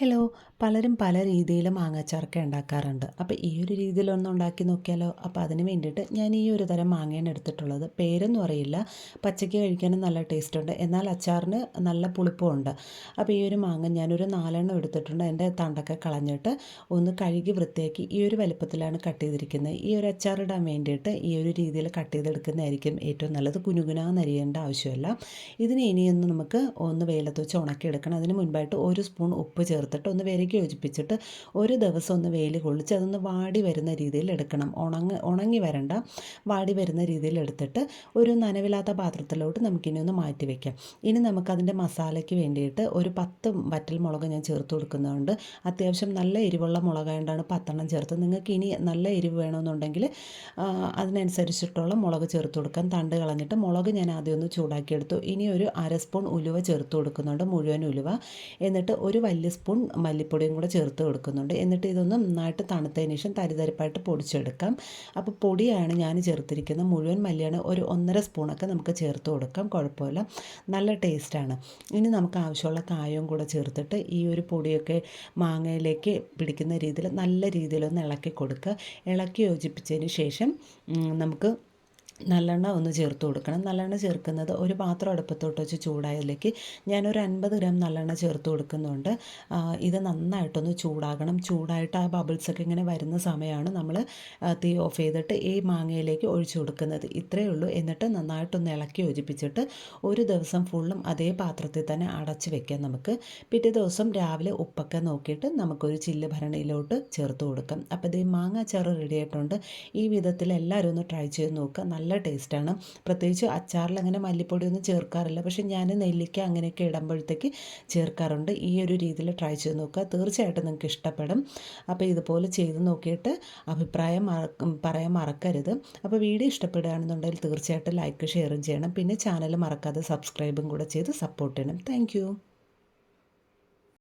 Hello പലരും പല രീതിയിൽ മാങ്ങാച്ചാറൊക്കെ ഉണ്ടാക്കാറുണ്ട്. അപ്പോൾ ഈ ഒരു രീതിയിലൊന്ന് ഉണ്ടാക്കി നോക്കിയാലോ? അപ്പോൾ അതിന് വേണ്ടിയിട്ട് ഞാൻ ഈ ഒരു തരം മാങ്ങയാണ് എടുത്തിട്ടുള്ളത്. പേരൊന്നും അറിയില്ല. പച്ചയ്ക്ക് കഴിക്കാനും നല്ല ടേസ്റ്റ് ഉണ്ട് എന്നാൽ അച്ചാറിന് നല്ല പുളിപ്പും ഉണ്ട് അപ്പോൾ ഈ ഒരു മാങ്ങ ഞാനൊരു നാലെണ്ണം എടുത്തിട്ടുണ്ട്. എന്റെ തണ്ടൊക്കെ കളഞ്ഞിട്ട് ഒന്ന് കഴുകി വൃത്തിയാക്കി ഈ ഒരു വലുപ്പത്തിലാണ് കട്ട് ചെയ്തിരിക്കുന്നത്. ഈ ഒരു അച്ചാറിടാൻ വേണ്ടിയിട്ട് ഈ ഒരു രീതിയിൽ കട്ട് ചെയ്തെടുക്കുന്നതായിരിക്കും ഏറ്റവും നല്ലത്. കുനുകുനാന്ന് അരിയേണ്ട ആവശ്യമില്ല. ഇതിന് ഇനിയൊന്ന് നമുക്ക് ഒന്ന് വെയിലത്ത് വെച്ച് ഉണക്കിയെടുക്കണം. അതിന് മുൻപായിട്ട് ഒരു സ്പൂൺ ഉപ്പ് ചേർത്ത് ചേർത്തിട്ട് ഒന്ന് വിരകി യോജിപ്പിച്ചിട്ട് ഒരു ദിവസം ഒന്ന് വെയിൽ കൊള്ളിച്ച് അതൊന്ന് വാടി വരുന്ന രീതിയിൽ എടുക്കണം. ഉണങ്ങി ഉണങ്ങി വരണ്ട. വാടി വരുന്ന രീതിയിൽ എടുത്തിട്ട് ഒരു നനവില്ലാത്ത പാത്രത്തിലോട്ട് നമുക്കിനി ഒന്ന് മാറ്റി വയ്ക്കാം ഇനി നമുക്കതിന്റെ മസാലയ്ക്ക് വേണ്ടിയിട്ട് ഒരു പത്ത് വറ്റൽ മുളക് ഞാൻ ചേർത്ത് കൊടുക്കുന്നുണ്ട് അത്യാവശ്യം നല്ല എരിവുള്ള മുളകായതുകൊണ്ടാണ് പത്തെണ്ണം ചേർത്ത്. നിങ്ങൾക്ക് ഇനി നല്ല എരിവ് വേണമെന്നുണ്ടെങ്കിൽ അതിനനുസരിച്ചിട്ടുള്ള മുളക് ചേർത്ത് കൊടുക്കാം. തണ്ട് കളഞ്ഞിട്ട് മുളക് ഞാൻ ആദ്യം ഒന്ന് ചൂടാക്കിയെടുത്തു. ഇനി ഒരു അര സ്പൂൺ ഉലുവ ചേർത്ത് കൊടുക്കുന്നുണ്ട് മുഴുവൻ ഉലുവ. എന്നിട്ട് ഒരു വലിയ സ്പൂൺ സ്പൂൺ മല്ലിപ്പൊടിയും കൂടെ ചേർത്ത് കൊടുക്കുന്നുണ്ട്. എന്നിട്ട് ഇതൊന്ന് നന്നായിട്ട് തണുത്തതിന് ശേഷം തരിതരിപ്പായിട്ട് പൊടിച്ചെടുക്കാം. അപ്പോൾ പൊടിയാണ് ഞാൻ ചേർത്തിരിക്കുന്നത്. മുഴുവൻ മല്ലിയാണ് ഒരു ഒന്നര സ്പൂണൊക്കെ നമുക്ക് ചേർത്ത് കൊടുക്കാം. കുഴപ്പമില്ല. നല്ല ടേസ്റ്റാണ്. ഇനി നമുക്ക് ആവശ്യമുള്ള കായവും കൂടെ ചേർത്തിട്ട് ഈ ഒരു പൊടിയൊക്കെ മാങ്ങയിലേക്ക് പിടിക്കുന്ന രീതിയിൽ നല്ല രീതിയിലൊന്ന് ഇളക്കി കൊടുക്കുക. ഇളക്കി യോജിപ്പിച്ചതിന് ശേഷം നമുക്ക് നല്ലെണ്ണ ഒന്ന് ചേർത്ത് കൊടുക്കണം. നല്ലെണ്ണ ചേർക്കുന്നത് ഒരു പാത്രം അടുപ്പത്തോട്ട് വെച്ച് ചൂടായതിലേക്ക് ഞാനൊരു അൻപത് ഗ്രാം നല്ലെണ്ണ ചേർത്ത് കൊടുക്കുന്നുണ്ട്. ഇത് നന്നായിട്ടൊന്ന് ചൂടാകണം. ചൂടായിട്ട് ആ ബബിൾസൊക്കെ ഇങ്ങനെ വരുന്ന സമയമാണ് നമ്മൾ തീ ഓഫ് ചെയ്തിട്ട് ഈ മാങ്ങയിലേക്ക് ഒഴിച്ചു കൊടുക്കുന്നത്. ഇത്രയേ ഉള്ളൂ. എന്നിട്ട് നന്നായിട്ടൊന്ന് ഇളക്കി യോജിപ്പിച്ചിട്ട് ഒരു ദിവസം ഫുള്ളും അതേ പാത്രത്തിൽ തന്നെ അടച്ച് വെക്കാം നമുക്ക്. പിറ്റേ ദിവസം രാവിലെ ഉപ്പൊക്കെ നോക്കിയിട്ട് നമുക്കൊരു ചില്ല് ഭരണിയിലോട്ട് ചേർത്ത് കൊടുക്കാം. അപ്പോൾ ഇത് മാങ്ങ അച്ചാറ് റെഡി ആയിട്ടുണ്ട്. ഈ വിധത്തിൽ എല്ലാവരും ഒന്ന് ട്രൈ ചെയ്ത് നോക്കുക. നല്ല നല്ല ടേസ്റ്റാണ്. പ്രത്യേകിച്ച് അച്ചാറിൽ അങ്ങനെ മല്ലിപ്പൊടിയൊന്നും ചേർക്കാറില്ല. പക്ഷേ ഞാൻ നെല്ലിക്ക അങ്ങനെയൊക്കെ ഇടുമ്പോഴത്തേക്ക് ചേർക്കാറുണ്ട്. ഈ ഒരു രീതിയിൽ ട്രൈ ചെയ്ത് നോക്കുക. തീർച്ചയായിട്ടും നിങ്ങൾക്ക് ഇഷ്ടപ്പെടും. അപ്പോൾ ഇതുപോലെ ചെയ്ത് നോക്കിയിട്ട് അഭിപ്രായം പറയാൻ മറക്കരുത്. അപ്പോൾ വീഡിയോ ഇഷ്ടപ്പെടുകയാണെന്നുണ്ടെങ്കിൽ തീർച്ചയായിട്ടും ലൈക്ക് ഷെയറും ചെയ്യണം. പിന്നെ ചാനൽ മറക്കാതെ സബ്സ്ക്രൈബും കൂടെ ചെയ്ത് സപ്പോർട്ട് ചെയ്യണം. താങ്ക്